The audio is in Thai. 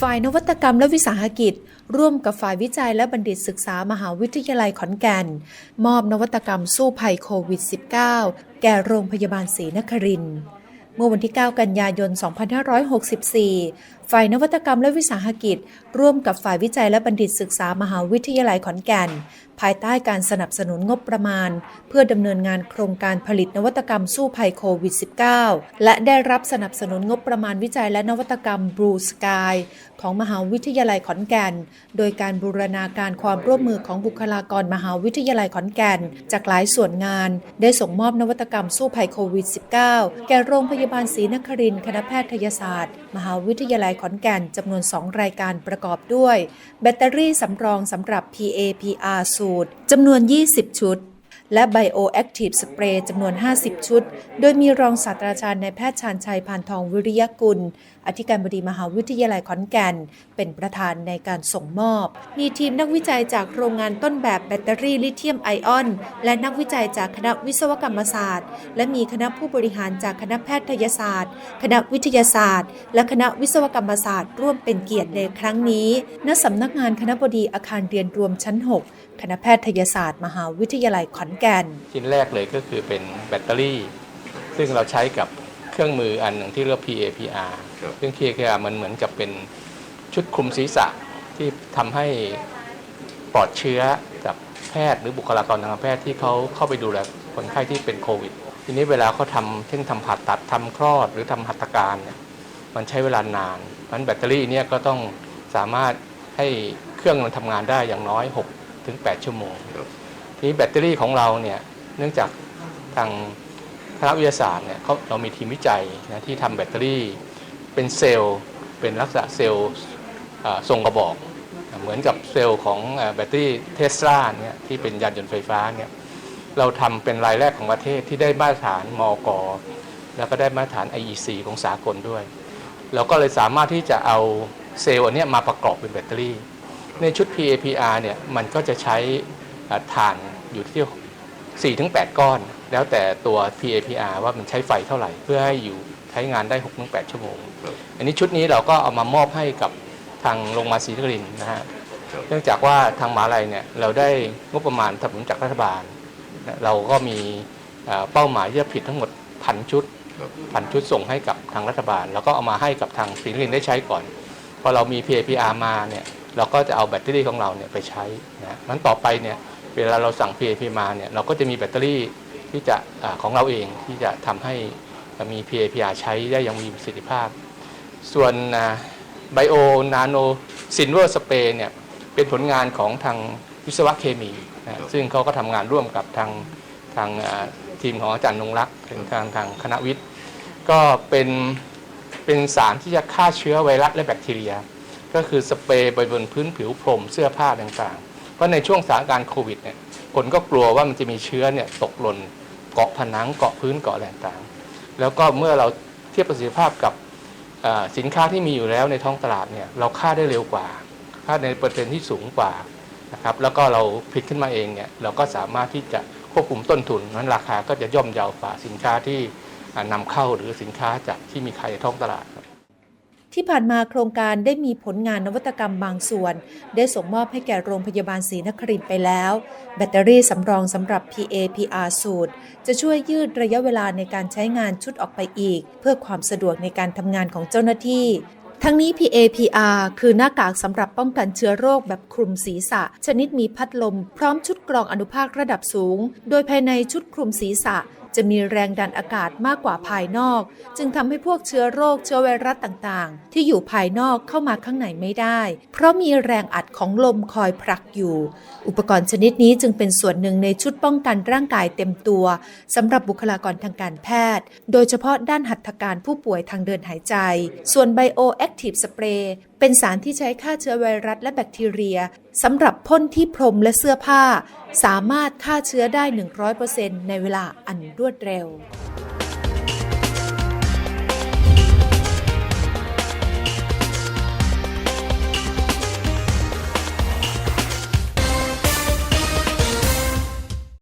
ฝ่ายนวัตกรรมและวิสาหกิจ ร่วมกับฝ่ายวิจัยและบัณฑิตศึกษามหาวิทยาลัยขอนแก่น มอบนวัตกรรมสู้ภัยโควิด -19 แก่โรงพยาบาลศรีนครินทร์เมื่อวันที่ 9 กันยายน 2564 ฝ่ายนวัตกรรมและวิสาหกิจ ร่วมกับฝ่ายวิจัยและบัณฑิตศึกษามหาวิทยาลัยขอนแก่น ภายใต้การสนับสนุนงบประมาณ เพื่อดำเนินงานโครงการผลิตนวัตกรรมสู้ภัยโควิด -19 และได้รับสนับสนุนงบประมาณวิจัยและนวัตกรรม Blue Sky ของมหาวิทยาลัยขอนแก่น โดยการบูรณาการความร่วมมือของบุคลากรมหาวิทยาลัยขอนแก่น จากหลายส่วนงาน ได้ส่งมอบนวัตกรรมสู้ภัยโควิด -19 แก่โรงพยาบาลศรีนครินทร์คณะแพทยศาสตร์ มหาวิทยาลัยขอนแก่นจำนวน 2 รายการประกอบด้วย แบตเตอรี่สำรองสำหรับ PAPR สูตรจำนวน 20 ชุด และ Bioactive Spray จำนวน 50 ชุด โดยมีรองศาสตราจารย์นายแพทย์ชาญชัยพานทองวิริยกุล อธิการบดีมหาวิทยาลัยขอนแก่น เป็นประธานในการส่งมอบ มีทีมนักวิจัยจากโรงงานต้นแบบแบตเตอรี่ลิเธียมไอออน และนักวิจัยจากคณะวิศวกรรมศาสตร์ และมีคณะผู้บริหารจากคณะแพทยศาสตร์ คณะวิทยาศาสตร์ และคณะวิศวกรรมศาสตร์ร่วมเป็นเกียรติในครั้งนี้ณสำนักงานคณะบดีอาคารเรียนรวมชั้น 6 คณะแพทยศาสตร์ มหาวิทยาลัยขอนก่นชิ้นแรกเลยก็คือเป็นแบตเตอรี่ ซึ่งเราใช้กับเครื่องมืออันหนึ่งที่เรียกว่า PAPR ครับซึ่ง PAPR มันเหมือนกับเป็นชุดคลุมศีรษะที่ทำให้ปลอดเชื้อกับแพทย์หรือบุคลากรทางการแพทย์ที่เขาเข้าไปดูแลคนไข้ที่เป็นโควิด ทีนี้เวลาเขาทำเช่นทำผ่าตัดทำคลอดหรือทำหัตถการเนี่ยมันใช้เวลานานเพราะฉะนั้นแบตเตอรี่เนี่ยก็ต้องสามารถให้เครื่องมันทำงานได้อย่างน้อย6ถึง8ชั่วโมงครับที นี้แบตเตอรี่ของเราเนี่ยเนื่องจากทางคณะวิทยาศาสตร์เนี่ยเขาเรามีทีมวิจัยนะที่ทำแบตเตอรี่เป็นเซลล์เป็นลักษณะเซลล์ทรงกระบอก เหมือนกับเซลล์ของแบตเตอรี่เทสลาเนี่ยที่เป็นยานยนต์ไฟฟ้าเนี่ยเราทำเป็นรายแรกของประเทศที่ได้มาตรฐานมอกแล้วก็ได้มาตรฐาน IEC ของสากลด้วย เราก็เลยสามารถที่จะเอาเซลล์อันนี้มาประกอบเป็นแบตเตอรี่ ในชุด PAPR เนี่ยมันก็จะใช้ อ่าถ่านอยู่ที่ 4-8 ก้อน แล้วแต่ตัว PAPR ว่ามันใช้ไฟเท่าไหร่ เพื่อให้อยู่ใช้งานได้ 6-8 ชั่วโมงครับอันนี้ชุดนี้เราก็เอามามอบให้กับทางโรงพยาบาลศรีนครินทร์นะฮะครับเนื่องจากว่าทางมหาลัยเนี่ยเราได้งบประมาณสนับสนุนจากรัฐบาลนะเราก็มีเอ่อเป้าหมายที่จะผลิตทั้งหมดพันชุดครับพันชุดส่งให้กับทางรัฐบาล แล้วก็เอามาให้กับทางศรีนครินทร์ได้ใช้ก่อนพอเรามี PAPR มาเนี่ยเราก็จะเอาแบตเตอรี่ของเราเนี่ยไปใช้นะนั้นต่อไปเนี่ย เวลาเราสั่ง PAPR มาเนี่ยเราก็จะมีแบตเตอรี่ที่จะอาของเราเองที่จะทำให้มี PAPR ใช้ได้อย่างมีประสิทธิภาพ ส่วนไบโอนาโนซินเวอร์สเปรย์เนี่ยเป็นผลงานของทางวิศวะเคมีนะซึ่งเขาก็ทำงานร่วมกับทางทางอ่าทีมของอาจารย์นงรักษ์ถึงทางทางคณะวิทย์ ก็เป็นเป็นสารที่จะฆ่าเชื้อไวรัสและแบคทีเรีย ก็คือสเปรย์ไปบนพื้นผิวพรมเสื้อผ้าต่างๆ เพราะในช่วงสถานการณ์โควิดเนี่ยคนก็กลัวว่ามันจะมีเชื้อเนี่ยตกหล่นเกาะผนังเกาะพื้นเกาะอะไรต่างแล้วก็เมื่อเราเทียบประสิทธิภาพกับสินค้าที่มีอยู่แล้วในท้องตลาดเนี่ยเราฆ่าได้เร็วกว่าฆ่าในเปอร์เซ็นต์ที่สูงกว่านะครับแล้วก็เราผลิตขึ้นมาเองเนี่ยเราก็สามารถที่จะควบคุมต้นทุนนั้นราคาก็จะย่อมเยาวกว่าสินค้าที่อ่านำเข้าหรือสินค้าจากที่มีขายในท้องตลาด ที่ผ่านมาโครงการได้มีผลงานนวัตกรรมบางส่วน ได้ส่งมอบให้แก่โรงพยาบาลศรีนครินทร์ไปแล้ว แบตเตอรี่สำรองสำหรับ PAPR สูตร จะช่วยยืดระยะเวลาในการใช้งานชุดออกไปอีก เพื่อความสะดวกในการทำงานของเจ้าหน้าที่ทั้งนี้ PAPR คือหน้ากากสำหรับป้องกันเชื้อโรคแบบคลุมศีรษะ ชนิดมีพัดลม พร้อมชุดกรองอนุภาคระดับสูง โดยภายในชุดคลุมศีรษะจะมีแรงดันอากาศมากกว่าภายนอก จึงทำให้พวกเชื้อโรคเชื้อไวรัสต่างๆ ที่อยู่ภายนอกเข้ามาข้างในไม่ได้ เพราะมีแรงอัดของลมคอยผลักอยู่ อุปกรณ์ชนิดนี้จึงเป็นส่วนหนึ่งในชุดป้องกันร่างกายเต็มตัวสำหรับบุคลากรทางการแพทย์ โดยเฉพาะด้านหัตถการผู้ป่วยทางเดินหายใจ ส่วน Bioactive Spray เป็นสารที่ใช้ฆ่าเชื้อไวรัสและแบคทีเรียสำหรับพ่นที่พรมและเสื้อผ้า สามารถฆ่าเชื้อได้ 100%ในเวลาอันรวดเร็ว